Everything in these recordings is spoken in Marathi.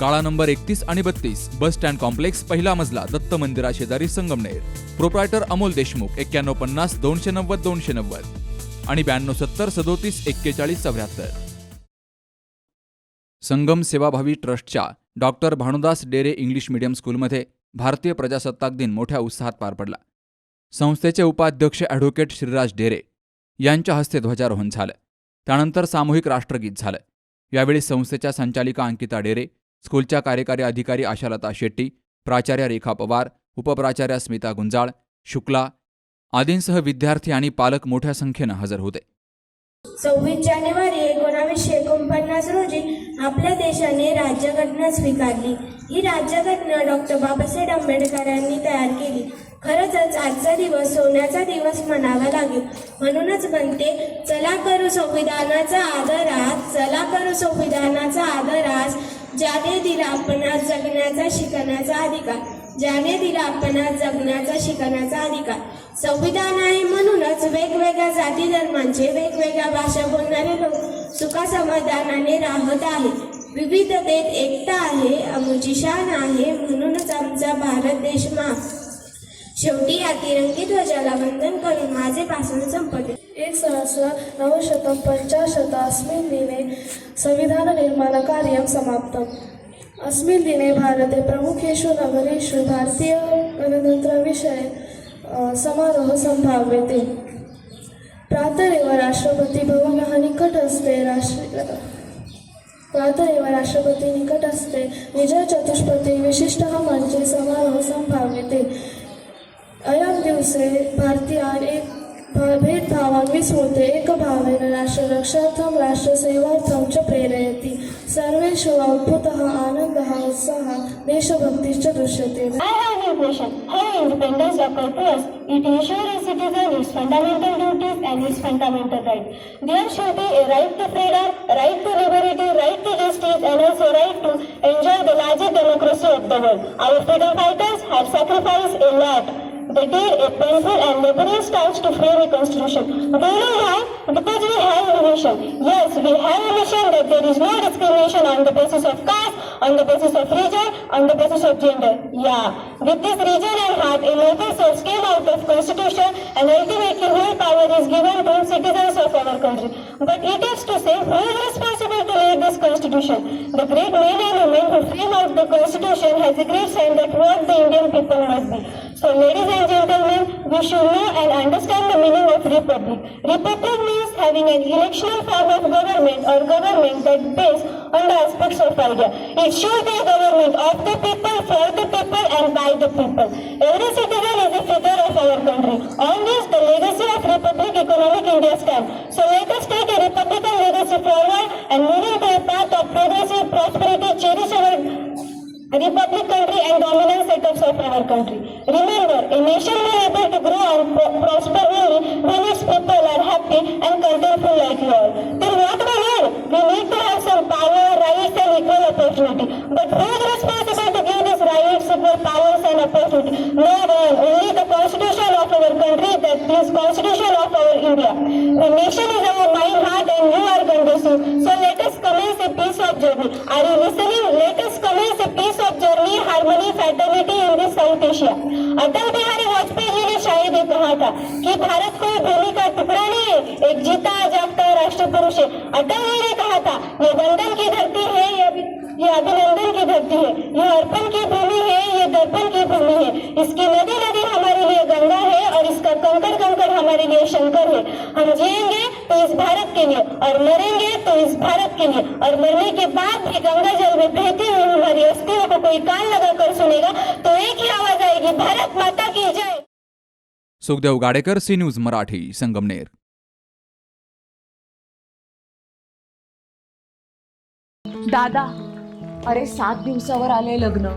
काळा नंबर एकतीस आणि बत्तीस बस स्टँड कॉम्प्लेक्स पहिला मजला दत्त मंदिरा शेजारी संगमनेर. प्रोप्रायटर अमोल देशमुख एक्क्याण्णव पन्नास दोनशे नव्वद दोनशे नव्वद. आणि ब्याण्णव सत्तर सदोतीस एक्केचाळीस चौऱ्याहत्तर. संगम सेवाभावी ट्रस्टच्या doctor Bhanudas Dere English medium स्कूलमध्ये भारतीय प्रजासत्ताक दिन मोठ्या उत्साहात पार पडला. संस्थेचे उपाध्यक्ष ॲडव्होकेट श्रीराज डेरे यांच्या हस्ते ध्वजारोहण झालं. त्यानंतर सामूहिक राष्ट्रगीत झालं. यावेळी संस्थेच्या संचालिका अंकिता डेरे स्कूलच्या कार्यकारी अधिकारी आशालता शेट्टी प्राचार्य रेखा पवार उपप्राचार्या स्मिता गुंजाळ शुक्ला आदींसह विद्यार्थी आणि पालक मोठ्या संख्येनं हजर होते. सव्वीस जानेवारी एकोणावीसशे एकोणपन्नास रोजी आपल्या देशाने राज्यघटना स्वीकारली. ही राज्यघटना डॉक्टर बाबासाहेब आंबेडकरांनी तयार केली. खरंच आजचा दिवस सोन्याचा दिवस म्हणावा लागेल. म्हणूनच म्हणते चला करू संविधानाचा आदर आज चला करू संविधानाचा आदर आज. ज्याने दिला आपणास जगण्याचा शिकण्याचा अधिकार ज्याने दिला आपणास जगण्याचा शिकण्याचा अधिकार. संविधान आहे म्हणूनच वेगवेगळ्या जाती धर्मांचे वेगवेगळ्या भाषा बोलणारे लोक सुखासमाधानाने राहत आहेत. विविधतेत एकता आहे आमची शान आहे म्हणूनच आमचा भारत देश मा शेवटी या तिरंगी ध्वजाला वंदन करून माझे भाषण संपले. एकसहस्र नवशतं पञ्चाशत् अस्मिन् दिने संविधाननिर्माणकार्यं समाप्तम् अस्मिन् दिने भारते प्रमुखेषु नगरेषु भारतीयगणतन्त्रविषये समारोहः सम्भाव्यते प्रातरेव राष्ट्रपतिभवनः निकटस्थे राष्ट्र प्रातरेव राष्ट्रपतिनिकटस्थे निकटस्थे विशिष्टः मञ्चे समारोहः सम्भाव्यते अयं दिवसे भारतीयान् एक भा- भेदभावान् एकभावेन राष्ट्ररक्षार्थं राष्ट्रसेवार्थं च प्रेरयति सर्वेषु अद्भुतः आनन्दः उत्साहः देशभक्तिश्च दृश्यते I have a It ensures a citizen its fundamental duties and its fundamental rights. There should be a right to freedom, right to liberty, right to justice, and also right to enjoy the larger democracy of the world. Our freedom fighters have sacrificed a lot. They did a painful and laborious task to frame a constitution. Do you know why? Because we have a mission. Yes, we have a mission that there is no discrimination on the basis of caste, on the basis of religion, on the basis of gender. Yeah. With this region at heart, a noble source came out of constitution and ultimately whole power is given to citizens of our country. But it is to say who is responsible to lead this constitution. The great men and women who frame out the constitution has a great sign that what the Indian people must be. So ladies and gentlemen, we should know and understand the meaning of republic. Republic means having an electional form of government or government that based on the aspects of idea. It should be a government of the people, for the people and by the people. Every citizen is a figure of our country. On this, the legacy of Republic Economic India stands. So let us take a republican legacy forward and moving to a path of progressive prosperity, cherish our republic country and dominant setups of our country. Remember, a nation will able to grow and pro- prosper only when its people are happy and contentful like you all. Then what we need? We need to have some power, rights and equal opportunity. But who is responsible to give these rights, equal powers and opportunity? No one. Only the constitution of our country, that is constitution of our India. The nation is our mind, heart and you are conducive. So let us commence a peace of journey. Are you listening? Let us commence a peace of journey, harmony, fraternity South Asia. Atal Bihari Vajpayee ने शायद कहा था कि भारत कोई भूमि का टुकड़ा नहीं है एक जीता जागता राष्ट्र पुरुष है। अटल जी ने कहा था, ये वंदन की धरती है, ये ये अभिनंदन की धरती है। ये अर्पण की भूमि है, ये दर्पण की भूमि है। इसकी नदी नदी हमारे लिए गंगा है और इसका कंकड़ कंकड़ हमारे लिए शंकर है। हम जिएँगे तो इस भारत के लिए और मरेंगे तो इस भारत के लिए। और मरने के बाद भी गंगा जल में बहती हुई हमारी अस्थियों को कोई कान लगाकर सुनेगा तो एक ही आवाज आएगी भारत माता की जय। Sukhdev Gadekar C news Marathi Sangamner. दादा अरे सात दिवसावर आले लग्न.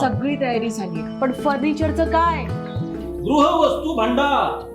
सगळी तयारी झाली. पण फर्निचरचं काय? गृहवस्तू भांडार.